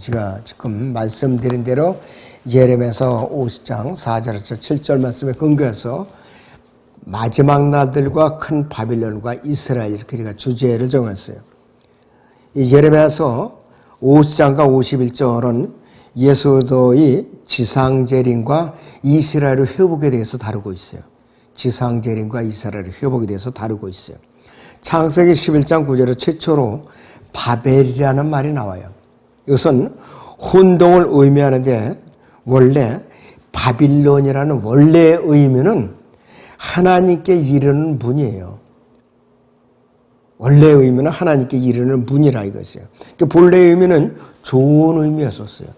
제가 지금 말씀드린 대로 예레미야서 50장 4절에서 7절 말씀에 근거해서 마지막 날들과 큰 바빌론과 이스라엘 이렇게 제가 주제를 정했어요. 이 예레미야서 50장과 51절은 예수도의 지상재림과 이스라엘의 회복에 대해서 다루고 있어요. 지상재림과 이스라엘의 회복에 대해서 다루고 있어요. 창세기 11장 9절에 최초로 바벨이라는 말이 나와요. 이것은 혼동을 의미하는데 원래 바빌론이라는 원래의 의미는 하나님께 이르는 분이에요. 원래의 의미는 하나님께 이르는 분이라 이것이에요. 그러니까 본래의 의미는 좋은 의미였었어요.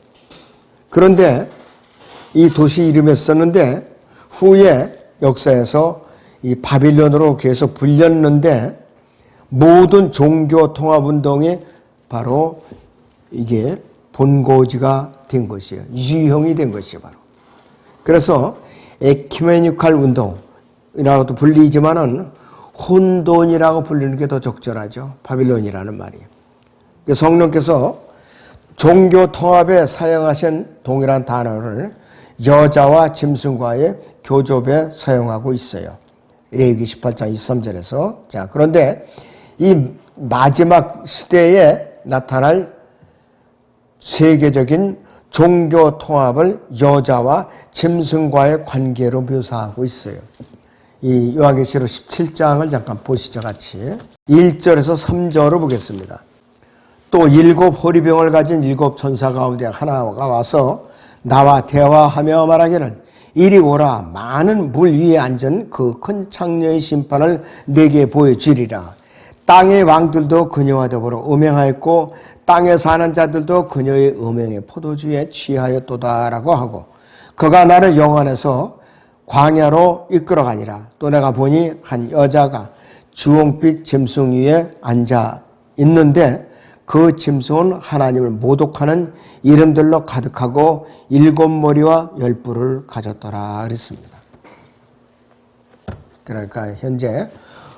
그런데 이 도시 이름이었었는데 후에 역사에서 이 바빌론으로 계속 불렸는데 모든 종교 통합 운동이 바로 이게 본고지가 된 것이에요. 유형이 된 것이에요, 바로. 그래서 에키메니칼 운동이라고도 불리지만은 혼돈이라고 불리는 게 더 적절하죠. 바빌론이라는 말이. 성령께서 종교 통합에 사용하신 동일한 단어를 여자와 짐승과의 교접에 사용하고 있어요. 레위기 18장 23절에서. 자, 그런데 이 마지막 시대에 나타날 세계적인 종교 통합을 여자와 짐승과의 관계로 묘사하고 있어요. 이 요한계시록 17장을 잠깐 보시죠, 같이. 1절에서 3절을 보겠습니다. 또 일곱 호리병을 가진 일곱 천사 가운데 하나가 와서 나와 대화하며 말하기를 이리 오라 많은 물 위에 앉은 그 큰 창녀의 심판을 내게 보여주리라. 땅의 왕들도 그녀와 더불어 음행하였고 땅에 사는 자들도 그녀의 음행의 포도주에 취하였도다라고 하고 그가 나를 영원에서 광야로 이끌어가니라. 또 내가 보니 한 여자가 주홍빛 짐승 위에 앉아 있는데 그 짐승은 하나님을 모독하는 이름들로 가득하고 일곱 머리와 열 뿔을 가졌더라 그랬습니다. 그러니까 현재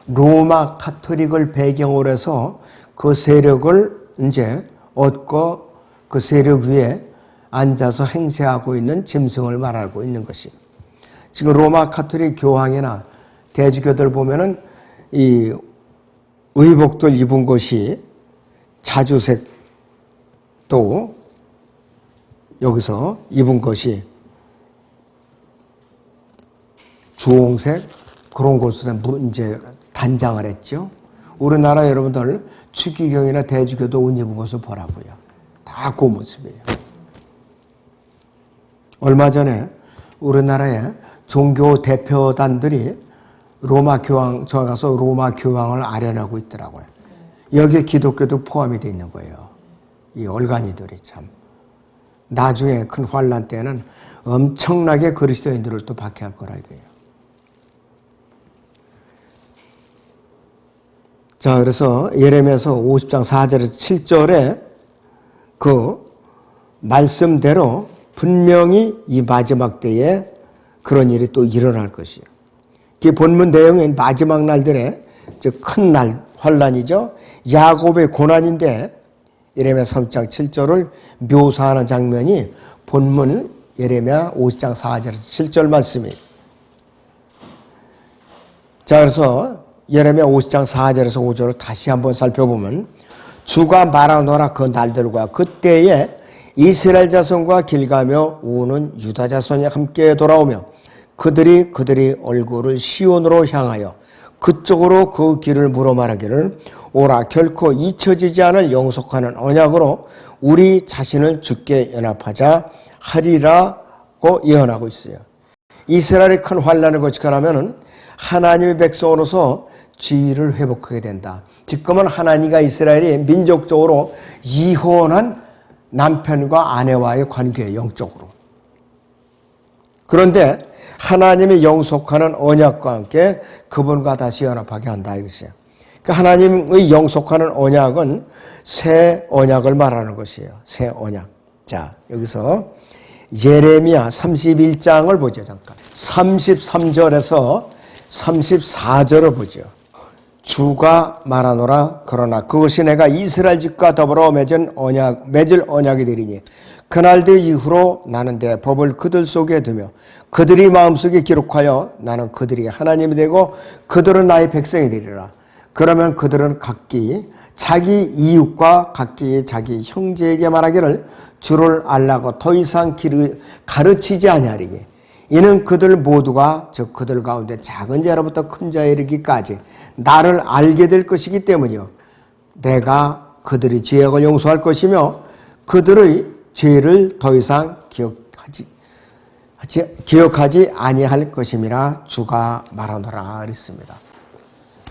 로마 카톨릭을 배경으로 해서 그 세력을 이제 얻고 그 세력 위에 앉아서 행세하고 있는 짐승을 말하고 있는 것이. 지금 로마 카톨릭 교황이나 대주교들 보면은 이 의복들 입은 것이 자주색 또 여기서 입은 것이 주홍색 그런 것으로 이제 단장을 했죠. 우리나라 여러분들 추기경이나 대주교도 옷 입은 것을 보라고요. 다 그 모습이에요. 얼마 전에 우리나라에 종교 대표단들이 로마 교황, 저 가서 로마 교황을 아련하고 있더라고요. 여기에 기독교도 포함이 되어 있는 거예요. 이 얼간이들이 참. 나중에 큰 환란 때는 엄청나게 그리스도인들을 또 박해할 거라 이거예요. 자, 그래서 예레미야서 50장 4절에서 7절에 그 말씀대로 분명히 이 마지막 때에 그런 일이 또 일어날 것이에요. 그 본문 내용은 마지막 날들의 큰 날, 환란이죠. 야곱의 고난인데 예레미야 3장 7절을 묘사하는 장면이 본문 예레미야 50장 4절에서 7절 말씀이에요. 자, 그래서 예레미야 50장 4절에서 5절을 다시 한번 살펴보면 주가 말하노라 그 날들과 그때에 이스라엘 자손과 길가며 우는 유다 자손이 함께 돌아오며 그들이 그들이 얼굴을 시온으로 향하여 그쪽으로 그 길을 물어 말하기를 오라 결코 잊혀지지 않을 영속하는 언약으로 우리 자신을 죽게 연합하자 하리라고 예언하고 있어요. 이스라엘의 큰 환란을 거치가라면은 하나님의 백성으로서 지위를 회복하게 된다. 지금은 하나님과 이스라엘이 민족적으로 이혼한 남편과 아내와의 관계에 영적으로. 그런데 하나님의 영속하는 언약과 함께 그분과 다시 연합하게 한다 이것이에요. 그 하나님의 영속하는 언약은 새 언약을 말하는 것이에요. 새 언약. 자, 여기서 예레미야 31장을 보죠, 잠깐. 33절에서 34절을 보죠. 주가 말하노라 그러나 그것이 내가 이스라엘 집과 더불어 맺은 언약 맺을 언약이 되리니 그날 들 이후로 나는 내 법을 그들 속에 두며 그들이 마음속에 기록하여 나는 그들이 하나님이 되고 그들은 나의 백성이 되리라. 그러면 그들은 각기 자기 이웃과 각기 자기 형제에게 말하기를 주를 알라고 더 이상 기르- 가르치지 아니하리니 이는 그들 모두가 즉 그들 가운데 작은 자로부터 큰 자에 이르기까지 나를 알게 될 것이기 때문이요 내가 그들이 죄악을 용서할 것이며 그들의 죄를 더 이상 기억하지 하지- 기억하지 아니할 것임이라 주가 말하노라 그랬습니다.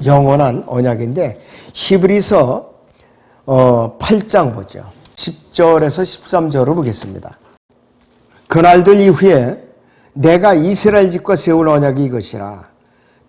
영원한 언약인데 히브리서 어, 8장 보죠. 10절에서 13절을 보겠습니다. 그날들 이후에 내가 이스라엘 집과 세울 언약이 이것이라.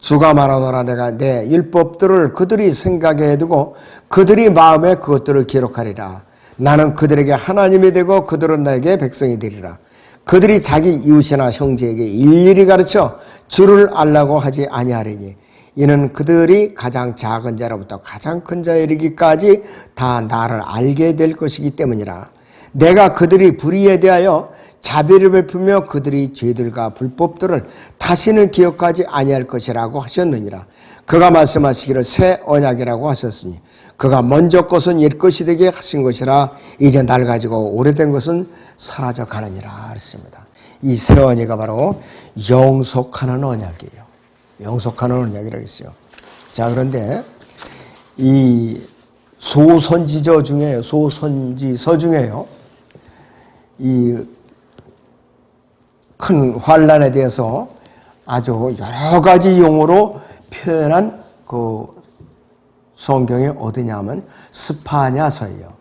주가 말하노라 내가 내 율법들을 그들이 생각에 두고 그들이 마음에 그것들을 기록하리라. 나는 그들에게 하나님이 되고 그들은 나에게 백성이 되리라. 그들이 자기 이웃이나 형제에게 일일이 가르쳐 주를 알라고 하지 아니하리니 이는 그들이 가장 작은 자로부터 가장 큰 자에 이르기까지 다 나를 알게 될 것이기 때문이라. 내가 그들이 불의에 대하여 자비를 베푸며 그들이 죄들과 불법들을 다시는 기억하지 아니할 것이라고 하셨느니라. 그가 말씀하시기를 새 언약이라고 하셨으니 그가 먼저 것은 옛 것이 되게 하신 것이라 이제 날 가지고 오래된 것은 사라져 가느니라 그랬습니다. 이 새 언약이 바로 영속하는 언약이에요. 영속하는 언약이라고 했어요. 자 그런데 이 소선지저 중에 소선지서 중에요. 이 큰 환란에 대해서 아주 여러 가지 용어로 표현한 그 성경이 어디냐면 스파냐서예요.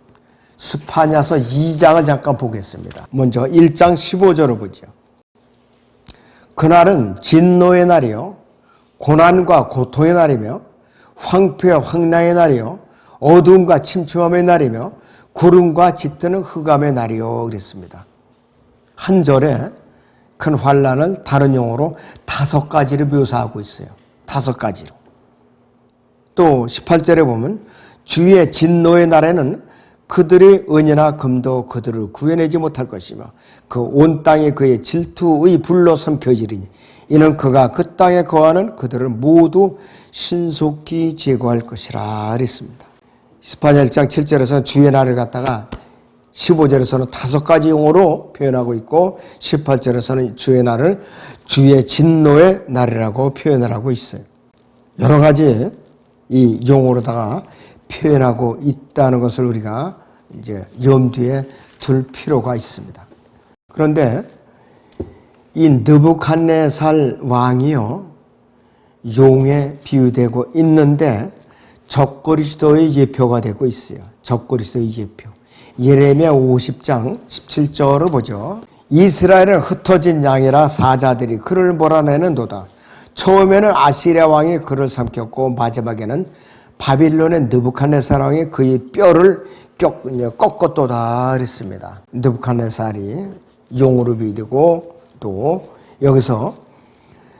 스파냐서 2장을 잠깐 보겠습니다. 먼저 1장 15절을 보죠. 그날은 진노의 날이요 고난과 고통의 날이며 황폐와 황량의 날이요 어두움과 침침함의 날이며 구름과 짙드는 흑암의 날이요 그랬습니다. 한 절에 큰 환란을 다른 용어로 다섯 가지를 묘사하고 있어요. 다섯 가지로. 또 18절에 보면 주의 진노의 날에는 그들의 은이나 금도 그들을 구해내지 못할 것이며 그 온 땅이 그의 질투의 불로 삼켜지리니 이는 그가 그 땅에 거하는 그들을 모두 신속히 제거할 것이라 그랬습니다. 18장 1장 7절에서는 주의 날을 갖다가 15절에서는 다섯 가지 용어로 표현하고 있고 18절에서는 주의 날을 주의 진노의 날이라고 표현을 하고 있어요. 여러 가지 이 용어로다가 표현하고 있다는 것을 우리가 이제 염두에 둘 필요가 있습니다. 그런데 이 느부갓네살 왕이요 용에 비유되고 있는데 적그리스도의 예표가 되고 있어요. 적그리스도의 예표. 예레미야 50장 17절을 보죠. 이스라엘은 흩어진 양이라 사자들이 그를 몰아내는도다. 처음에는 아시리아 왕이 그를 삼켰고 마지막에는 바빌론의 느부칸네살 왕이 그의 뼈를 꺾- 꺾었도다 그랬습니다. 느부칸네살이 용으로 비유되고 또 여기서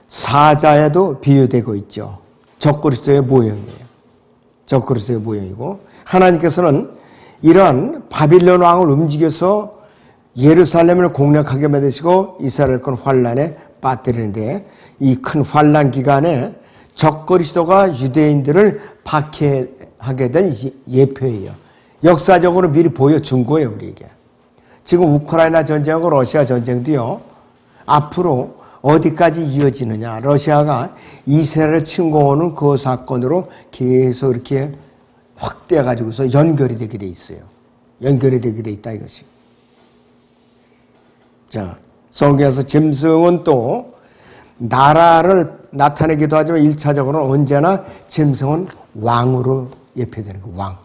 사자에도 비유되고 있죠. 적그리스도의 모형이에요. 적그리스도의 모형이고 하나님께서는 이러한 바빌론 왕을 움직여서 예루살렘을 공략하게 만드시고 이스라엘 큰 환란에 빠뜨리는데 이 큰 환란 기간에 적그리스도가 유대인들을 박해하게 된 예표예요. 역사적으로 미리 보여 준 거예요, 우리에게. 지금 우크라이나 전쟁하고 러시아 전쟁도요. 앞으로 어디까지 이어지느냐. 러시아가 이스라엘을 침공하는 그 사건으로 계속 이렇게 확대해 가지고서 연결이 되게 돼 있어요. 연결이 되게 돼 있다 이것이. 자, 성경에서 짐승은 또 나라를 나타내기도 하지만 일차적으로는 언제나 짐승은 왕으로 예표되는 거 왕.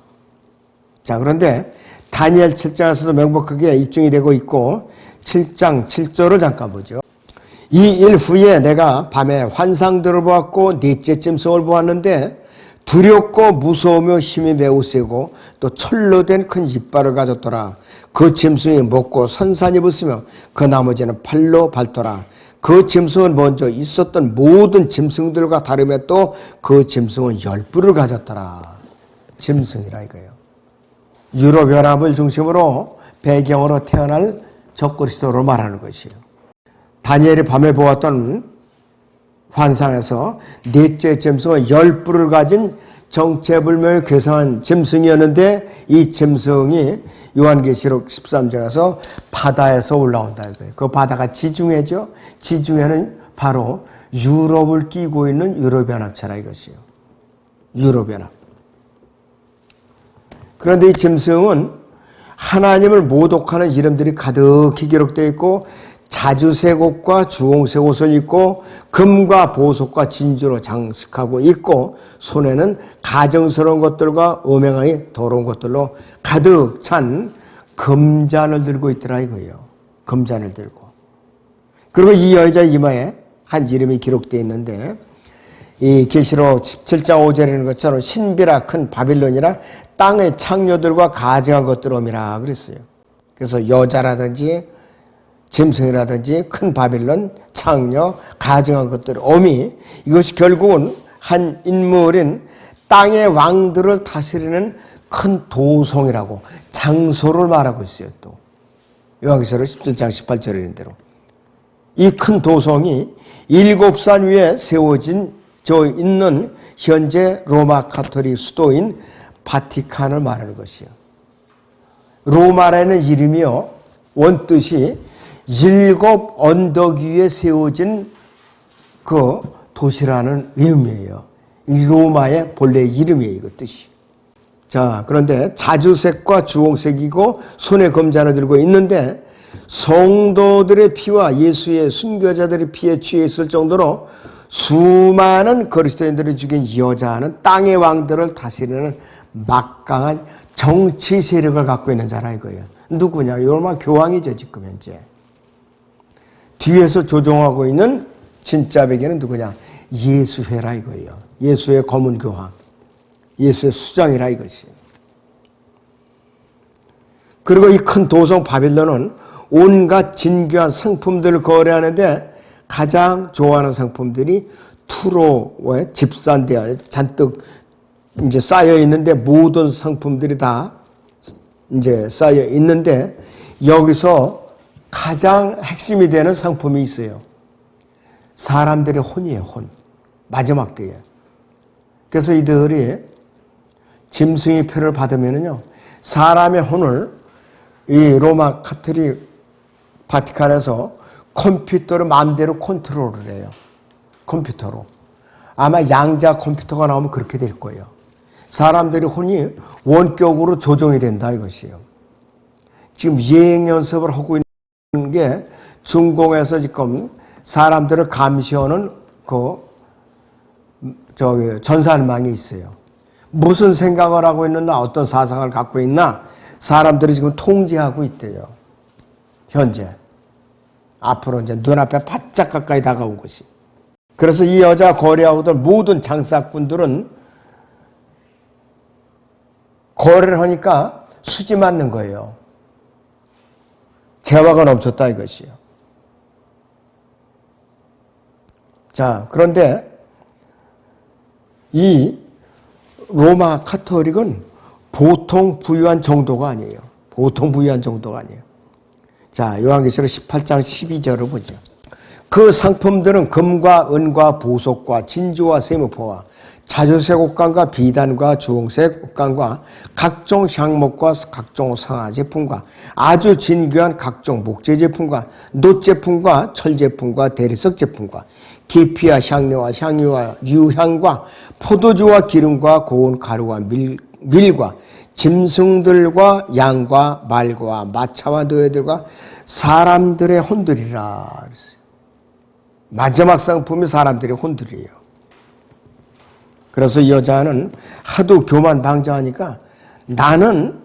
자, 그런데 다니엘 7장에서도 명백하게 입증이 되고 있고 7장 7절을 잠깐 보죠. 이 일 후에 내가 밤에 환상들을 보았고 넷째 짐승을 보았는데 두렵고 무서우며 힘이 매우 세고 또 철로 된 큰 이빨을 가졌더라. 그 짐승이 먹고 선산이 붙으며 그 나머지는 팔로 밟더라. 그 짐승은 먼저 있었던 모든 짐승들과 다르며 또그 짐승은 열 뿔을 가졌더라. 짐승이라 이거예요. 유럽 연합을 중심으로 배경으로 태어날 적그리스도로 말하는 것이에요. 다니엘이 밤에 보았던 환상에서 넷째 짐승은 열 뿔을 가진 정체불명의 괴상한 짐승이었는데 이 짐승이 요한계시록 13장에서 바다에서 올라온다 이거예요. 그 바다가 지중해죠. 지중해는 바로 유럽을 끼고 있는 유럽연합체라 이것이요. 유럽연합. 그런데 이 짐승은 하나님을 모독하는 이름들이 가득히 기록되어 있고 자주색 옷과 주홍색 옷을 입고 금과 보석과 진주로 장식하고 있고 손에는 가정스러운 것들과 음행하기 더러운 것들로 가득 찬 금잔을 들고 있더라 이거예요. 금잔을 들고. 그리고 이 여자 이마에 한 이름이 기록되어 있는데 이 계시록 17장 5절에는 것처럼 신비라 큰 바빌론이라 땅의 창녀들과 가증한 것들 오미라 그랬어요. 그래서 여자라든지 짐승이라든지 큰 바빌론, 창녀, 가증한 것들, 어미 이것이 결국은 한 인물인 땅의 왕들을 다스리는 큰 도성이라고 장소를 말하고 있어요. 또 요한계시록 17장 18절에 대로 이 큰 도성이 일곱 산 위에 세워진 저 있는 현재 로마 카톨릭 수도인 바티칸을 말하는 것이요. 로마라는 이름이요 원뜻이 일곱 언덕 위에 세워진 그 도시라는 의미예요. 이 로마의 본래 이름이에요, 이거 뜻이. 자, 그런데 자주색과 주홍색이고 손에 검잔을 들고 있는데 성도들의 피와 예수의 순교자들의 피에 취해 있을 정도로 수많은 그리스도인들을 죽인 여자는 땅의 왕들을 다스리는 막강한 정치 세력을 갖고 있는 자라 이거예요. 누구냐? 요마 교황이죠, 지금 현재. 뒤에서 조종하고 있는 진짜 베개는 누구냐? 예수회라 이거예요. 예수의 검은 교황. 예수의 수장이라 이것이. 그리고 이 큰 도성 바빌론은 온갖 진귀한 상품들을 거래하는데 가장 좋아하는 상품들이 투로에 집산되어 잔뜩 이제 쌓여 있는데 모든 상품들이 다 이제 쌓여 있는데 여기서 가장 핵심이 되는 상품이 있어요. 사람들의 혼이에요, 혼. 마지막 때에. 그래서 이들이 짐승의 표를 받으면은요, 사람의 혼을 이 로마 카톨릭 바티칸에서 컴퓨터로 마음대로 컨트롤을 해요. 컴퓨터로. 아마 양자 컴퓨터가 나오면 그렇게 될 거예요. 사람들의 혼이 원격으로 조정이 된다 이것이에요. 지금 예행 연습을 하고 있는 게 중공에서 지금 사람들을 감시하는 그 저기 전산망이 있어요. 무슨 생각을 하고 있느냐, 어떤 사상을 갖고 있나 사람들이 지금 통제하고 있대요. 현재. 앞으로 이제 눈앞에 바짝 가까이 다가온 것이. 그래서 이 여자 거래하고들 모든 장사꾼들은 거래를 하니까 수지 맞는 거예요. 재화가 넘쳤다 이것이요. 자, 그런데 이 로마 카톨릭은 보통 부유한 정도가 아니에요. 보통 부유한 정도가 아니에요. 자, 요한계시록 18장 12절을 보죠. 그 상품들은 금과 은과 보석과 진주와 세무포와 자주색 옷감과 비단과 주홍색 옷감과 각종 향목과 각종 상하 제품과 아주 진귀한 각종 목재 제품과 노 제품과 철 제품과 대리석 제품과 계피와 향료와 향유와 유향과 포도주와 기름과 고운 가루와 밀, 밀과 짐승들과 양과 말과 마차와 노예들과 사람들의 혼들이라 그랬어요. 마지막 상품이 사람들의 혼들이에요. 그래서 이 여자는 하도 교만 방장하니까 나는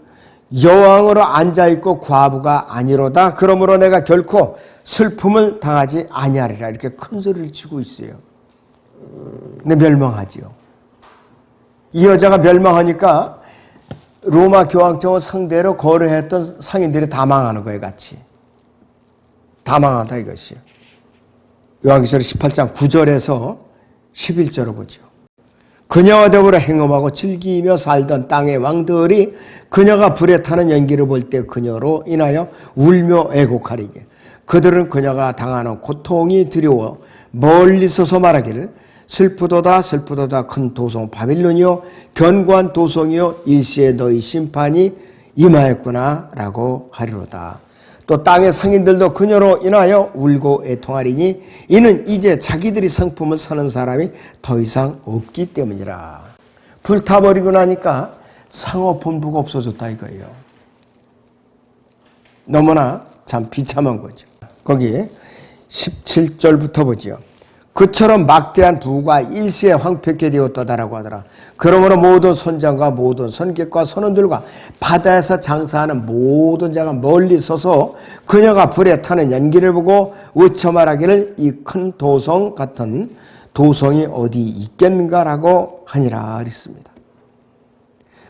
여왕으로 앉아있고 과부가 아니로다. 그러므로 내가 결코 슬픔을 당하지 아니하리라. 이렇게 큰 소리를 치고 있어요. 근데 멸망하지요. 이 여자가 멸망하니까 로마 교황청을 상대로 거래했던 상인들이 다 망하는 거예요, 같이. 다 망한다 이것이요. 요한계시록 18장 9절에서 11절을 보죠. 그녀와 더불어 행음하고 즐기며 살던 땅의 왕들이 그녀가 불에 타는 연기를 볼 때 그녀로 인하여 울며 애곡하리게. 그들은 그녀가 당하는 고통이 두려워 멀리 서서 말하기를 슬프도다 슬프도다 큰 도성 바빌론이요 견고한 도성이요 일시에 너희 심판이 임하였구나라고 하리로다. 또 땅의 상인들도 그녀로 인하여 울고 애통하리니 이는 이제 자기들이 성품을 사는 사람이 더 이상 없기 때문이라. 불타버리고 나니까 상업본부가 없어졌다 이거예요. 너무나 참 비참한 거죠. 거기 17절부터 보지요. 그처럼 막대한 부가 일시에 황폐케 되었다라고 하더라. 그러므로 모든 선장과 모든 선객과 선원들과 바다에서 장사하는 모든 자가 멀리 서서 그녀가 불에 타는 연기를 보고 의처 말하기를 이 큰 도성 같은 도성이 어디 있겠는가라고 하니라 그랬습니다.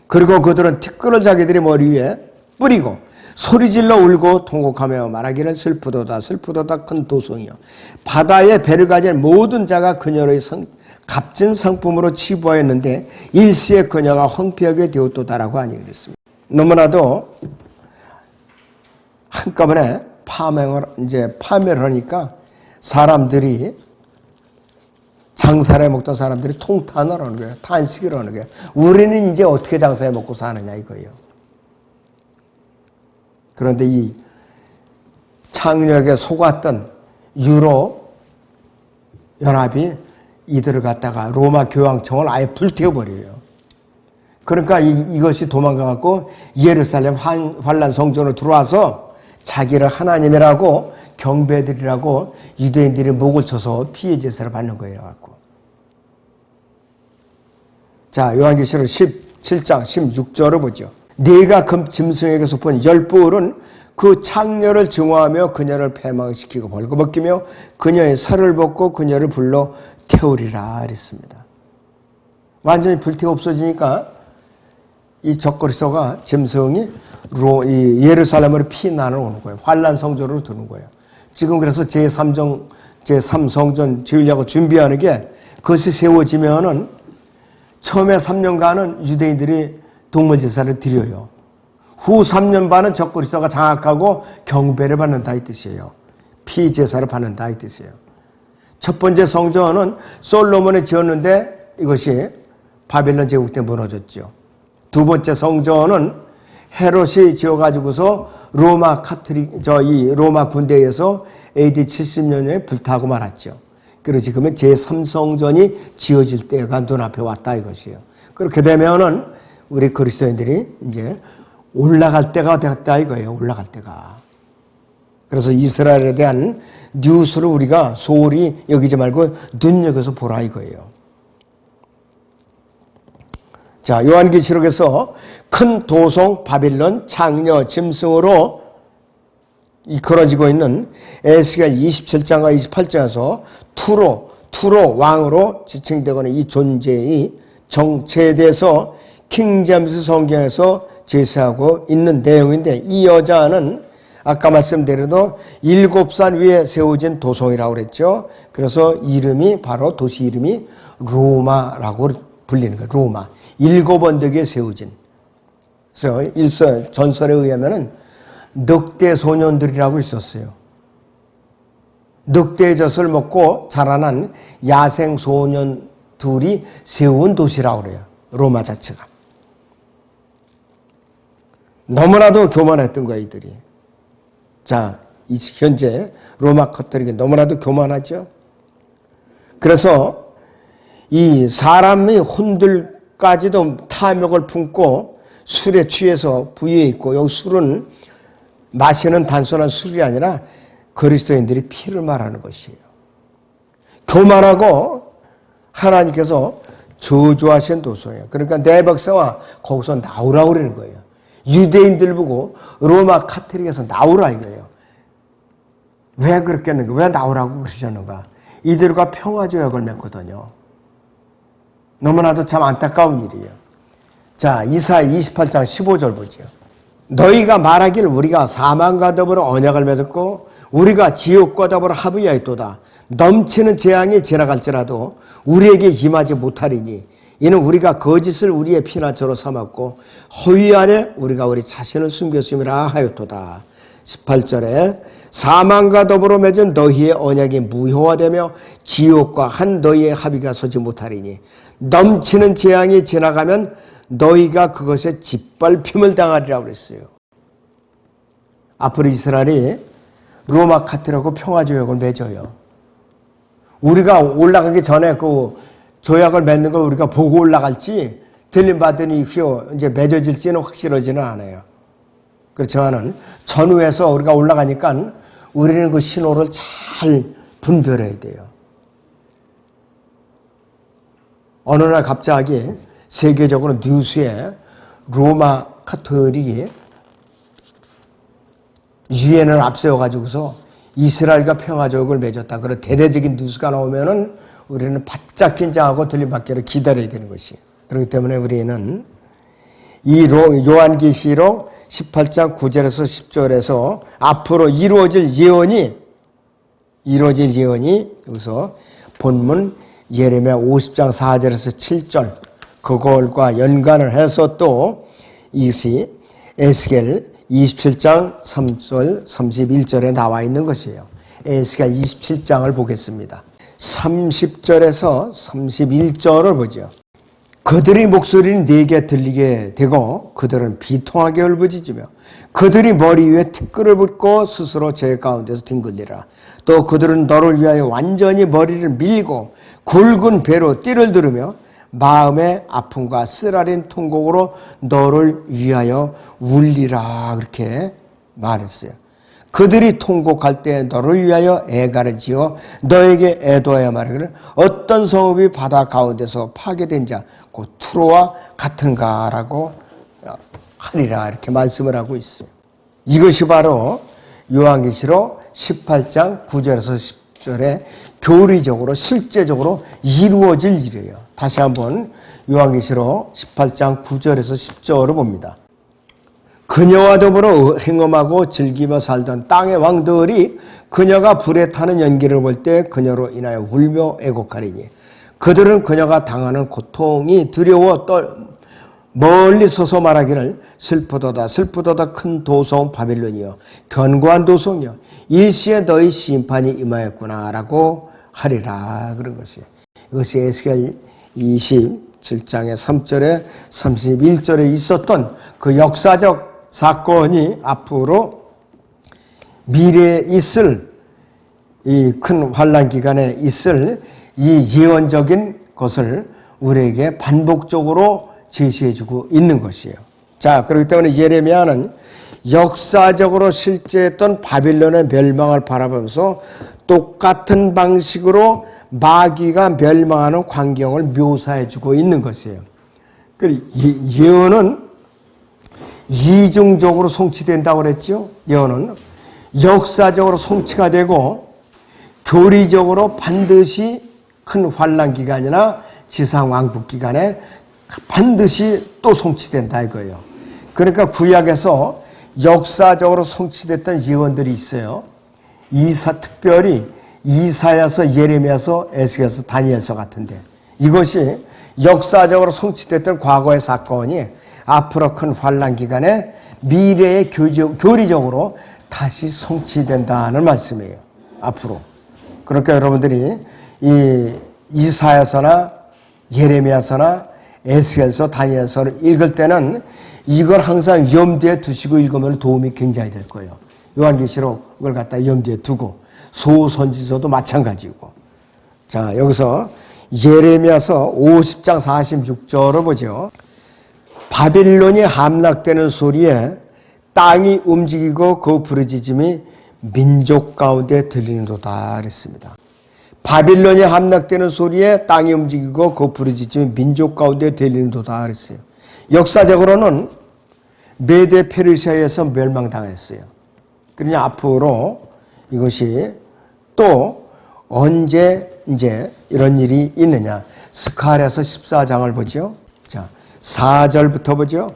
그리고 그들은 티끌을 자기들의 머리 위에 뿌리고 소리질러 울고 통곡하며 말하기를 슬프도다 슬프도다 큰 도성이여 바다에 배를 가진 모든 자가 그녀의 성, 값진 상품으로 치부하였는데 일시에 그녀가 황폐하게 되었도다라고 하니 그랬습니다. 너무나도 한꺼번에 파명을 이제 파멸을 하니까 사람들이 장사를 해 먹던 사람들이 통탄을 하는 거예요. 탄식을 하는 거예요. 우리는 이제 어떻게 장사해 먹고 사느냐 이거예요. 그런데 이 창력에 속았던 유로 연합이 이들을 갖다가 로마 교황청을 아예 불태워버려요. 그러니까 이, 것이 도망가갖고 예루살렘 환, 환란 성전으로 들어와서 자기를 하나님이라고 경배드리라고 유대인들이 목을 쳐서 피해 제사를 받는 거예요. 자, 요한계시록 17장 16절을 보죠. 네가 금 짐승에게서 본 열불은 그 창녀를 증오하며 그녀를 패망시키고 벌거벗기며 그녀의 살을 벗고 그녀를 불러 태우리라 그랬습니다. 완전히 불태워 없어지니까 이 적그리스도가 짐승이 이 예루살렘으로 피난을 오는 거예요. 환란 성전으로 드는 거예요. 지금 그래서 제3정 제3성전 지으려고 준비하는 게 그것이 세워지면은 처음에 3년간은 유대인들이 동물 제사를 드려요. 후 3년 반은 적그리스도가 장악하고 경배를 받는다 이 뜻이에요. 피 제사를 받는다 이 뜻이에요. 첫 번째 성전은 솔로몬이 지었는데 이것이 바벨론 제국 때 무너졌죠. 두 번째 성전은 헤롯이 지어가지고서 로마 카톨릭 저 이 로마 군대에서 AD 70년에 불타고 말았죠. 그리고 지금은 제 3성전이 지어질 때가 눈앞에 왔다 이것이에요. 그렇게 되면은 우리 그리스도인들이 이제 올라갈 때가 됐다 이거예요. 올라갈 때가. 그래서 이스라엘에 대한 뉴스를 우리가 소홀히 여기지 말고 눈여겨서 보라 이거예요. 자, 요한계시록에서 큰 도성 바빌론 장녀 짐승으로 이끌어지고 있는 에스겔 27장과 28장에서 투로 투로 왕으로 지칭되고는 이 존재의 정체에 대해서 킹제임스 성경에서 제시하고 있는 내용인데 이 여자는 아까 말씀드려도 일곱 산 위에 세워진 도성이라고 그랬죠. 그래서 이름이 바로 도시 이름이 로마라고 불리는 거예요. 로마. 일곱 언덕에 세워진. 그래서 일서 전설에 의하면은 늑대 소년들이라고 있었어요. 늑대의 젖을 먹고 자라난 야생 소년 둘이 세운 도시라고 그래요. 로마 자체가. 너무나도 교만했던 거야, 이들이. 자, 현재 로마 카톨릭이 너무나도 교만하죠? 그래서 이 사람의 혼들까지도 탐욕을 품고 술에 취해서 부유해 있고 여기 술은 마시는 단순한 술이 아니라 그리스도인들이 피를 말하는 것이에요. 교만하고 하나님께서 저주하신 도서예요. 그러니까 내 백성아 거기서 나오라고 그러는 거예요. 유대인들 보고 로마 카톨릭에서 나오라 이거예요. 왜 그렇겠는가? 왜 나오라고 그러셨는가? 이들과 평화 조약을 맺거든요. 너무나도 참 안타까운 일이에요. 자, 이사 28장 15절 보죠. 너희가 말하기를 우리가 사망과 더불어 언약을 맺었고 우리가 지옥과 더불어 합의하였도다. 넘치는 재앙이 지나갈지라도 우리에게 임하지 못하리니 이는 우리가 거짓을 우리의 피난처로 삼았고 허위 안에 우리가 우리 자신을 숨겼음이라 하였도다. 18절에 사망과 더불어 맺은 너희의 언약이 무효화되며 지옥과 한 너희의 합의가 서지 못하리니 넘치는 재앙이 지나가면 너희가 그것에 짓밟힘을 당하리라고 그랬어요. 앞으로 이스라엘이 로마 카트라고 평화 조약을 맺어요. 우리가 올라가기 전에 그 조약을 맺는 걸 우리가 보고 올라갈지 들림 받으니 후에 이제 맺어질지는 확실하지는 않아요. 그렇지만은 전후에서 우리가 올라가니까 우리는 그 신호를 잘 분별해야 돼요. 어느 날 갑자기 세계적으로 뉴스에 로마 카톨릭이 유엔을 앞세워 가지고서 이스라엘과 평화조약을 맺었다. 그런 대대적인 뉴스가 나오면은 우리는 바짝 긴장하고 들림받기를 기다려야 되는 것이. 그렇기 때문에 우리는 이 요한계시록 18장 9절에서 10절에서 앞으로 이루어질 예언이 이루어질 예언이 여기서 본문 예레미야 50장 4절에서 7절 그걸과 연관을 해서 또 이것이 에스겔 27장 3절 31절에 나와 있는 것이에요. 에스겔 27장을 보겠습니다. 30절에서 31절을 보죠. 그들의 목소리는 네게 들리게 되고 그들은 비통하게 울부짖으며 그들이 머리 위에 티끌을 붓고 스스로 제 가운데서 뒹굴리라. 또 그들은 너를 위하여 완전히 머리를 밀고 굵은 배로 띠를 들으며 마음의 아픔과 쓰라린 통곡으로 너를 위하여 울리라 그렇게 말했어요. 그들이 통곡할 때 너를 위하여 애가를 지어 너에게 애도하여 말하기를 어떤 성읍이 바다 가운데서 파괴된 자, 곧 트로와 같은가라고 하리라 이렇게 말씀을 하고 있어요. 이것이 바로 요한계시록 18장 9절에서 10절에 교리적으로 실제적으로 이루어질 일이에요. 다시 한번 요한계시록 18장 9절에서 10절을 봅니다. 그녀와 더불어 행엄하고 즐기며 살던 땅의 왕들이 그녀가 불에 타는 연기를 볼 때 그녀로 인하여 울며 애곡하리니 그들은 그녀가 당하는 고통이 두려워 떨 멀리 서서 말하기를 슬프도다 슬프도다 큰 도성 바빌론이여 견고한 도성이여 일시에 너희 심판이 임하였구나라고 하리라 그런 것이. 이것이 에스겔 27장의 3절에 31절에 있었던 그 역사적 사건이 앞으로 미래에 있을 이 큰 환란 기간에 있을 이 예언적인 것을 우리에게 반복적으로 제시해주고 있는 것이에요. 자, 그렇기 때문에 예레미야는 역사적으로 실제했던 바빌론의 멸망을 바라보면서 똑같은 방식으로 마귀가 멸망하는 광경을 묘사해주고 있는 것이에요. 그 예언은 이중적으로 성취된다고 그랬죠. 예언은 역사적으로 성취가 되고 교리적으로 반드시 큰 환란 기간이나 지상 왕국 기간에 반드시 또 성취된다 이거예요. 그러니까 구약에서 역사적으로 성취됐던 예언들이 있어요. 이사 특별히 이사야서, 예레미야서, 에스겔서, 다니엘서 같은데 이것이 역사적으로 성취됐던 과거의 사건이 앞으로 큰 환란 기간에 미래의 교리적으로 다시 성취된다는 말씀이에요. 앞으로. 그러니까 여러분들이 이 이사야서나 예레미야서나 에스겔서, 다니엘서를 읽을 때는 이걸 항상 염두에 두시고 읽으면 도움이 굉장히 될 거예요. 요한계시록을 갖다 염두에 두고 소선지서도 마찬가지고. 자, 여기서 예레미야서 50장 46절을 보죠. 바빌론이 함락되는 소리에 땅이 움직이고 그 부르짖음이 민족 가운데 들리는도다 그랬습니다. 바빌론이 함락되는 소리에 땅이 움직이고 그 부르짖음이 민족 가운데 들리는도다 그랬어요. 역사적으로는 메데 페르시아에서 멸망당했어요. 그러니 앞으로 이것이 또 언제 이제 이런 일이 있느냐. 스칼에서 14장을 보죠. 자, 4절부터 보죠.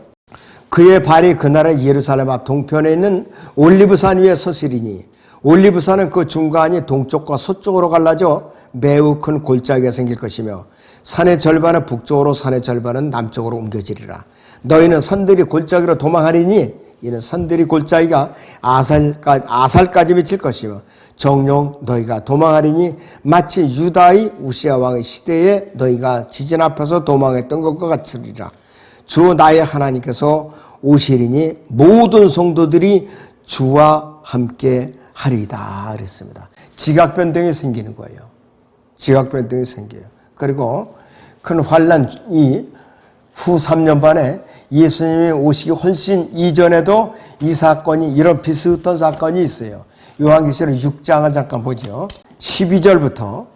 그의 발이 그 나라 예루살렘 앞 동편에 있는 올리브산 위에 서시리니 올리브산은 그 중간이 동쪽과 서쪽으로 갈라져 매우 큰 골짜기가 생길 것이며 산의 절반은 북쪽으로 산의 절반은 남쪽으로 옮겨지리라. 너희는 산들이 골짜기로 도망하리니 이는 산들이 골짜기가 아살까지, 아살까지 미칠 것이며 정령 너희가 도망하리니 마치 유다의 우시아 왕의 시대에 너희가 지진 앞에서 도망했던 것과 같으리라. 주 나의 하나님께서 오시리니 모든 성도들이 주와 함께 하리다 그랬습니다. 지각 변동이 생기는 거예요. 지각 변동이 생겨요. 그리고 큰 환란이 후 3년 반에 예수님이 오시기 훨씬 이전에도 이 사건이 이런 비슷한 사건이 있어요. 요한계시록 6장을 잠깐 보죠. 12절부터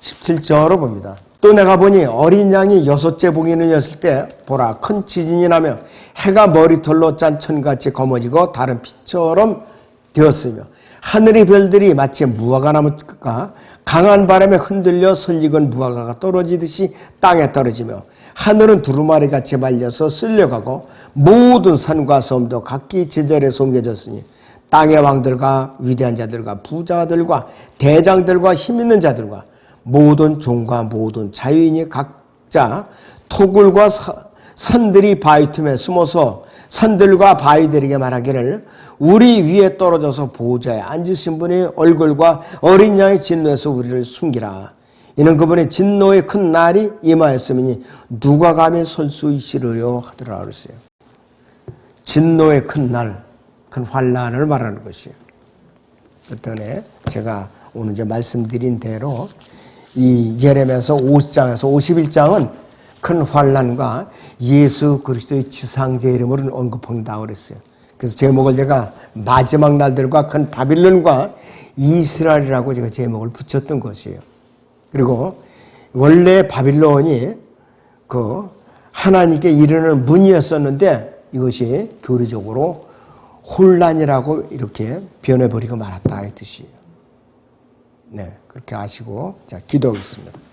17절로 봅니다. 또 내가 보니 어린 양이 여섯째 봉인을 였을 때 보라 큰 지진이 나며 해가 머리털로 짠 천같이 검어지고 다른 빛처럼 되었으며 하늘의 별들이 마치 무화과 나무가 강한 바람에 흔들려 설익은 무화과가 떨어지듯이 땅에 떨어지며 하늘은 두루마리 같이 말려서 쓸려가고 모든 산과 섬도 각기 제절에 숨겨졌으니 땅의 왕들과 위대한 자들과 부자들과 대장들과 힘 있는 자들과 모든 종과 모든 자유인이 각자 토굴과 사- 산들이 바위 틈에 숨어서 산들과 바위들에게 말하기를 우리 위에 떨어져서 보호자에 앉으신 분의 얼굴과 어린 양의 진노에서 우리를 숨기라. 이는 그분의 진노의 큰 날이 임하였으니 누가 감히 있으려 하더라 그랬어요. 진노의 큰 날, 큰 환란을 말하는 것이에요. 그때에 제가 오늘 이제 말씀드린 대로 이 예레미야서 50장에서 51장은 큰 환란과 예수 그리스도의 지상제 이름으로 언급한다고 그랬어요. 그래서 제목을 제가 마지막 날들과 큰 바빌론과 이스라엘이라고 제가 제목을 붙였던 것이에요. 그리고 원래 바빌론이 그 하나님께 이르는 문이었었는데 이것이 교리적으로 혼란이라고 이렇게 변해버리고 말았다 이 뜻이에요. 네, 그렇게 아시고 자 기도하겠습니다.